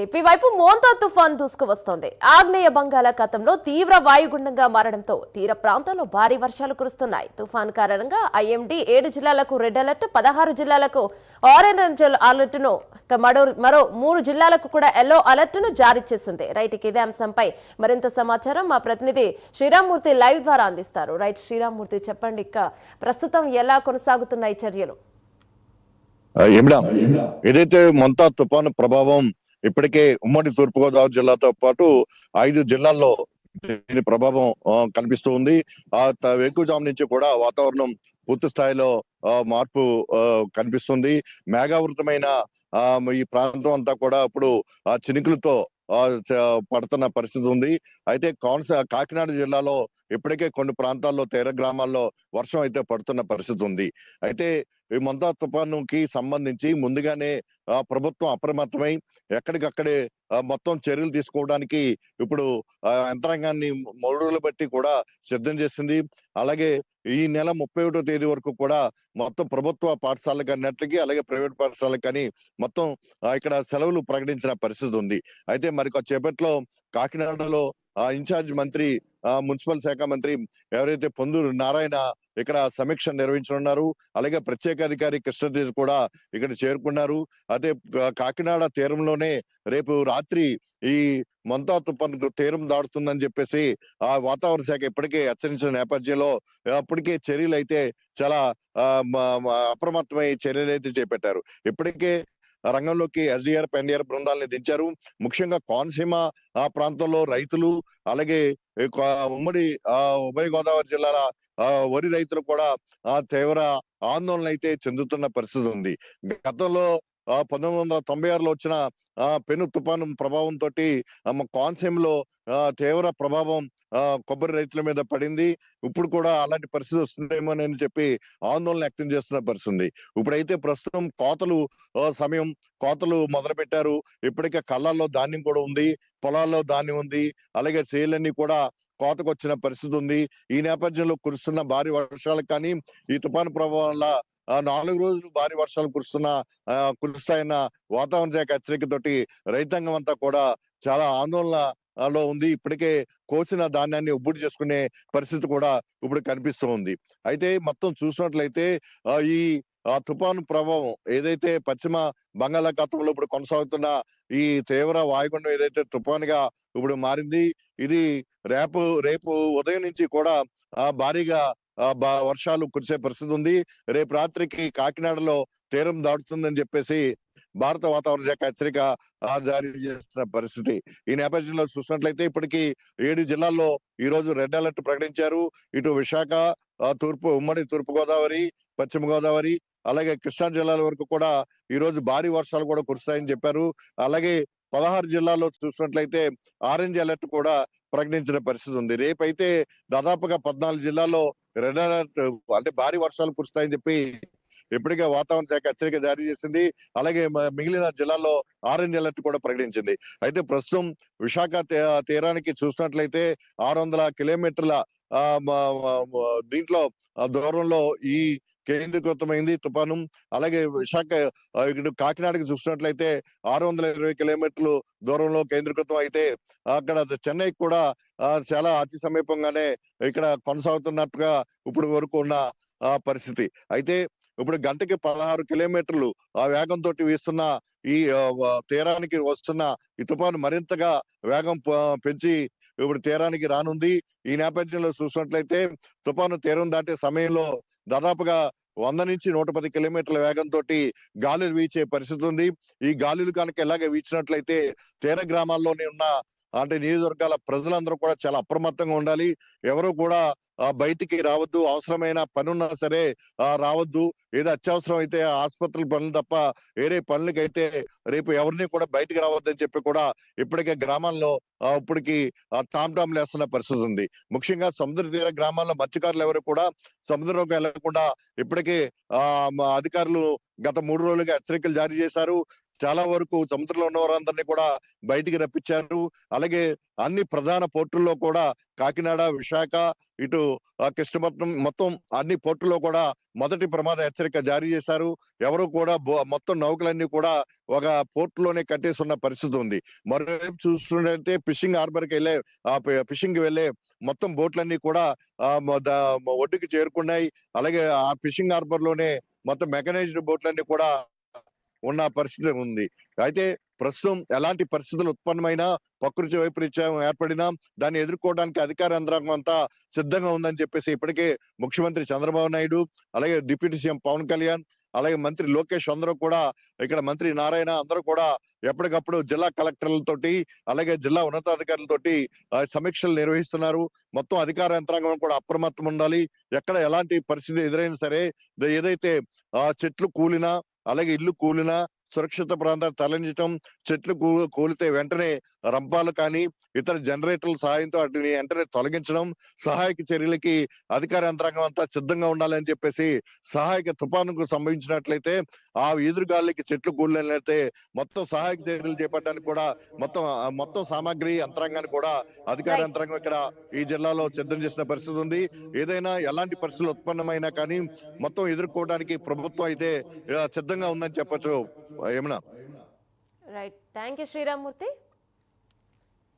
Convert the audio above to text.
AP వైపు మోంతా తుఫాన్ దూసుకువస్తోంది. ఆగ్నేయ బంగాళాఖాతంలో తీవ్ర వాయుగుండంగా మారడంతో తీర ప్రాంతాల్లో భారీ వర్షాలు కురుస్తున్నాయి. తుఫాన్ కారణంగా ఐఎండీ ఏడు జిల్లాలకు రెడ్ అలర్ట్ పదహారు జిల్లాలకు ఆరెంజ్ అలర్ట్ను మరో మరో మూడు జిల్లాలకు కూడా ఎల్లో అలర్ట్ను జారీ చేసింది. రైట్ ఇదే అంశంపై మరింత సమాచారం మా ప్రతినిధి శ్రీరామ్మూర్తి లైవ్ ద్వారా అందిస్తారు. రైట్ శ్రీరామ్మూర్తి చెప్పండి ఇక ప్రస్తుతం ఎలా కొనసాగుతున్నాయి చర్యలు? ఏమిడా? ఏదైతే మొంతా తుఫాను ప్రభావం ఇప్పటికే ఉమ్మడి తూర్పుగోదావరి జిల్లాతో పాటు ఐదు జిల్లాల్లో దీని ప్రభావం కనిపిస్తూ ఉంది. ఆ త- నుంచి కూడా వాతావరణం పూర్తి స్థాయిలో మార్పు కనిపిస్తుంది. మేఘావృతమైన ఆ ఈ ప్రాంతం అంతా కూడా ఇప్పుడు ఆ చినుకులతో పడుతున్న పరిస్థితి ఉంది. అయితే కాన్స కాకినాడ జిల్లాలో ఇప్పటికే కొన్ని ప్రాంతాల్లో తీర గ్రామాల్లో వర్షం అయితే పడుతున్న పరిస్థితి ఉంది. అయితే ఈ మొంతా తుఫానుకి సంబంధించి ముందుగానే ప్రభుత్వం అప్రమత్తమై ఎక్కడికక్కడే మొత్తం చర్యలు తీసుకోవడానికి ఇప్పుడు యంత్రాంగాన్ని మౌడులు బట్టి కూడా సిద్ధం చేసింది. అలాగే ఈ నెల ముప్పై ఒకటో తేదీ వరకు కూడా మొత్తం ప్రభుత్వ పాఠశాలకు అన్నట్లకి అలాగే ప్రైవేట్ పాఠశాలకు కానీ మొత్తం ఇక్కడ సెలవులు ప్రకటించిన పరిస్థితి ఉంది. అయితే మరి చేపట్లో కాకినాడలో ఇన్ఛార్జ్ మంత్రి ఆ మున్సిపల్ శాఖ మంత్రి ఎవరైతే పొందూరు నారాయణ ఇక్కడ సమీక్ష నిర్వహించనున్నారు. అలాగే ప్రత్యేక అధికారి కృష్ణతేజ్ కూడా ఇక్కడ చేరుకున్నారు. అదే కాకినాడ తీరంలోనే రేపు రాత్రి ఈ మంతా తుఫాను తీరం దాడుతుందని చెప్పేసి ఆ వాతావరణ శాఖ ఇప్పటికే హెచ్చరించిన నేపథ్యంలో అప్పటికే చర్యలు అయితే చాలా ఆ, అప్రమత్తమై చర్యలు అయితే చేపట్టారు. ఇప్పటికే రంగంలోకి ఎస్డిఆర్ ఎన్డీఆర్ బృందాలని దించారు. ముఖ్యంగా కోనసీమ ఆ ప్రాంతంలో రైతులు అలాగే ఉమ్మడి ఆ ఉభయ గోదావరి జిల్లాల వరి రైతులు కూడా ఆ తీవ్ర ఆందోళన అయితే చెందుతున్న పరిస్థితి ఉంది. గతంలో పంతొమ్మిది వందల తొంభై ఆరులో వచ్చిన ఆ పెను తుఫాను ప్రభావంతో కోనసీమలో ఆ తీవ్ర ప్రభావం ఆ కొబ్బరి రైతుల మీద పడింది. ఇప్పుడు కూడా అలాంటి పరిస్థితి వస్తుందేమో అని చెప్పి ఆందోళన వ్యక్తం చేస్తున్న పరిస్థితి ఉంది ఇప్పుడైతే ప్రస్తుతం కోతలు ఆ, సమయం కోతలు మొదలు పెట్టారు ఇప్పటికే కళ్ళల్లో ధాన్యం కూడా ఉంది పొలాల్లో ధాన్యం ఉంది. అలాగే చేలన్నీ కూడా కోతకు వచ్చిన పరిస్థితి ఉంది ఈ నేపథ్యంలో కురుస్తున్న భారీ వర్షాలకు కానీ ఈ తుఫాను ప్రభావం వల్ల నాలుగు రోజులు భారీ వర్షాలు కురుస్తున్న కురుస్తాయన్న వాతావరణ శాఖ హెచ్చరికతోటి రైతాంగం అంతా కూడా చాలా ఆందోళన లో ఉంది. ఇప్పటికే కోసిన ధాన్యాన్ని ఉబ్బుడు చేసుకునే పరిస్థితి కూడా ఇప్పుడు కనిపిస్తూ ఉంది. అయితే మొత్తం చూసినట్లయితే ఈ ఆ తుఫాను ప్రభావం ఏదైతే పశ్చిమ బంగాళాఖాతంలో ఇప్పుడు కొనసాగుతున్న ఈ తీవ్ర వాయుగుండం ఏదైతే తుఫానుగా ఇప్పుడు మారింది ఇది రేపు రేపు ఉదయం నుంచి కూడా ఆ భారీగా వర్షాలు కురిసే పరిస్థితి ఉంది. రేపు రాత్రికి కాకినాడలో తీరం దాటుతుందని చెప్పేసి భారత వాతావరణ శాఖ హెచ్చరిక జారీ చేసిన పరిస్థితి. ఈ నేపథ్యంలో చూసినట్లయితే ఇప్పటికీ ఏడు జిల్లాల్లో ఈ రోజు రెడ్ అలర్ట్ ప్రకటించారు. ఇటు విశాఖ తూర్పు ఉమ్మడి తూర్పు గోదావరి పశ్చిమ గోదావరి అలాగే కృష్ణా జిల్లాల వరకు కూడా ఈ రోజు భారీ వర్షాలు కూడా కురుస్తాయని చెప్పారు. అలాగే పదహారు జిల్లాల్లో చూసినట్లయితే ఆరెంజ్ అలర్ట్ కూడా ప్రకటించిన పరిస్థితి ఉంది. రేపైతే దాదాపుగా పద్నాలుగు జిల్లాల్లో రెడ్ అలర్ట్ అంటే భారీ వర్షాలు కురుస్తాయని చెప్పి ఇప్పటికే వాతావరణ శాఖ హెచ్చరిక జారీ చేసింది. అలాగే మిగిలిన జిల్లాల్లో ఆరెంజ్ అలర్ట్ కూడా ప్రకటించింది. అయితే ప్రస్తుతం విశాఖ తీ- తీరానికి చూసినట్లయితే ఆరు వందల కిలోమీటర్ల దీంట్లో దూరంలో ఈ కేంద్రీకృతమైంది. తుఫాను అలాగే విశాఖ ఇటు కాకినాడకి చూసినట్లయితే ఆరు వందల ఇరవై కిలోమీటర్లు దూరంలో కేంద్రీకృతం అయితే అక్కడ చెన్నై కూడా చాలా అతి సమీపంగానే ఇక్కడ కొనసాగుతున్నట్టుగా ఇప్పుడు వరకు ఉన్న ఆ పరిస్థితి. అయితే ఇప్పుడు గంటకి పదహారు కిలోమీటర్లు ఆ వేగంతో వీస్తున్న ఈ తీరానికి వస్తున్న ఈ తుఫాను మరింతగా వేగం పెంచి ఇప్పుడు తీరానికి రానుంది. ఈ నేపథ్యంలో చూసినట్లయితే తుఫాను తీరం దాటే సమయంలో దాదాపుగా వంద నుంచి నూట పది కిలోమీటర్ల వేగంతో గాలులు వీచే పరిస్థితి ఉంది. ఈ గాలులు కనుక ఇలాగే వీచినట్లయితే తీర గ్రామాల్లోనే ఉన్న అంటే నియోజకవర్గాల ప్రజలందరూ కూడా చాలా అప్రమత్తంగా ఉండాలి. ఎవరు కూడా బయటికి రావద్దు. అవసరమైన పని ఉన్నా సరే రావద్దు. ఏదో అత్యవసరం అయితే ఆసుపత్రుల పనులు తప్ప వేరే పనులకైతే రేపు ఎవరిని కూడా బయటికి రావద్దని చెప్పి కూడా ఇప్పటికే గ్రామాల్లో ఇప్పటికి టామ్ టామ్ లేస్తున్న పరిస్థితి ఉంది. ముఖ్యంగా సముద్ర తీర గ్రామాల్లో మత్స్యకారులు ఎవరు కూడా సముద్రంలోకి వెళ్ళకుండా ఇప్పటికే ఆ అధికారులు గత మూడు రోజులుగా హెచ్చరికలు జారీ చేశారు. చాలా వరకు సముద్రంలో ఉన్న వారందరినీ కూడా బయటికి రప్పించారు. అలాగే అన్ని ప్రధాన పోర్టుల్లో కూడా కాకినాడ విశాఖ ఇటు ఆ, కృష్ణపట్నం మొత్తం అన్ని పోర్టుల్లో కూడా మొదటి ప్రమాద హెచ్చరిక జారీ చేశారు. ఎవరు కూడా మొత్తం నౌకలన్నీ కూడా ఒక పోర్ట్లోనే కట్టేసి పరిస్థితి ఉంది. మరోవైపు చూస్తున్నట్లయితే ఫిషింగ్ హార్బర్కి వెళ్ళే ఆ ఫిషింగ్కి వెళ్ళే మొత్తం బోట్లన్నీ కూడా ఒడ్డుకి చేరుకున్నాయి. అలాగే ఆ ఫిషింగ్ హార్బర్లోనే మొత్తం మెకనైజ్డ్ బోట్లన్నీ కూడా ఉన్న పరిస్థితి ఉంది. అయితే ప్రస్తుతం ఎలాంటి పరిస్థితులు ఉత్పన్నమైనా ప్రకృతి వైపరీత్యం ఏర్పడినా దాన్ని ఎదుర్కోవడానికి అధికార యంత్రాంగం అంతా సిద్ధంగా ఉందని చెప్పేసి ఇప్పటికే ముఖ్యమంత్రి చంద్రబాబు నాయుడు అలాగే డిప్యూటీ సీఎం పవన్ కళ్యాణ్ అలాగే మంత్రి లోకేష్ అందరూ కూడా ఇక్కడ మంత్రి నారాయణ అందరూ కూడా ఎప్పటికప్పుడు జిల్లా కలెక్టర్లతోటి అలాగే జిల్లా ఉన్నతాధికారులతోటి సమీక్షలు నిర్వహిస్తున్నారు. మొత్తం అధికార యంత్రాంగం కూడా అప్రమత్తం ఉండాలి. ఎక్కడ ఎలాంటి పరిస్థితి ఎదురైనా సరే ఏదైతే ఆ చెట్లు కూలినా అలాగే ఇల్లు కూలినా సురక్షిత ప్రాంతాలు తరలించడం చెట్లు కూలితే వెంటనే రంపాలు కానీ ఇతర జనరేటర్ల సహాయంతో వాటిని వెంటనే తొలగించడం సహాయక చర్యలకి అధికార యంత్రాంగం అంతా సిద్ధంగా ఉండాలని చెప్పేసి సహాయక తుఫానుకు సంభవించినట్లయితే ఆ ఎదురుగాలికి చెట్లు కూలినట్లయితే మొత్తం సహాయక చర్యలు చేపట్టడానికి కూడా మొత్తం మొత్తం సామాగ్రి యంత్రాంగాన్ని కూడా అధికార. యంత్రాంగం ఇక్కడ ఈ జిల్లాలో సిద్ధం చేసిన పరిస్థితి ఉంది ఏదైనా ఎలాంటి పరిస్థితులు ఉత్పన్నమైనా కానీ మొత్తం ఎదుర్కోవడానికి ప్రభుత్వం అయితే సిద్ధంగా ఉందని చెప్పొచ్చు Yamuna right thank you Srirammurthy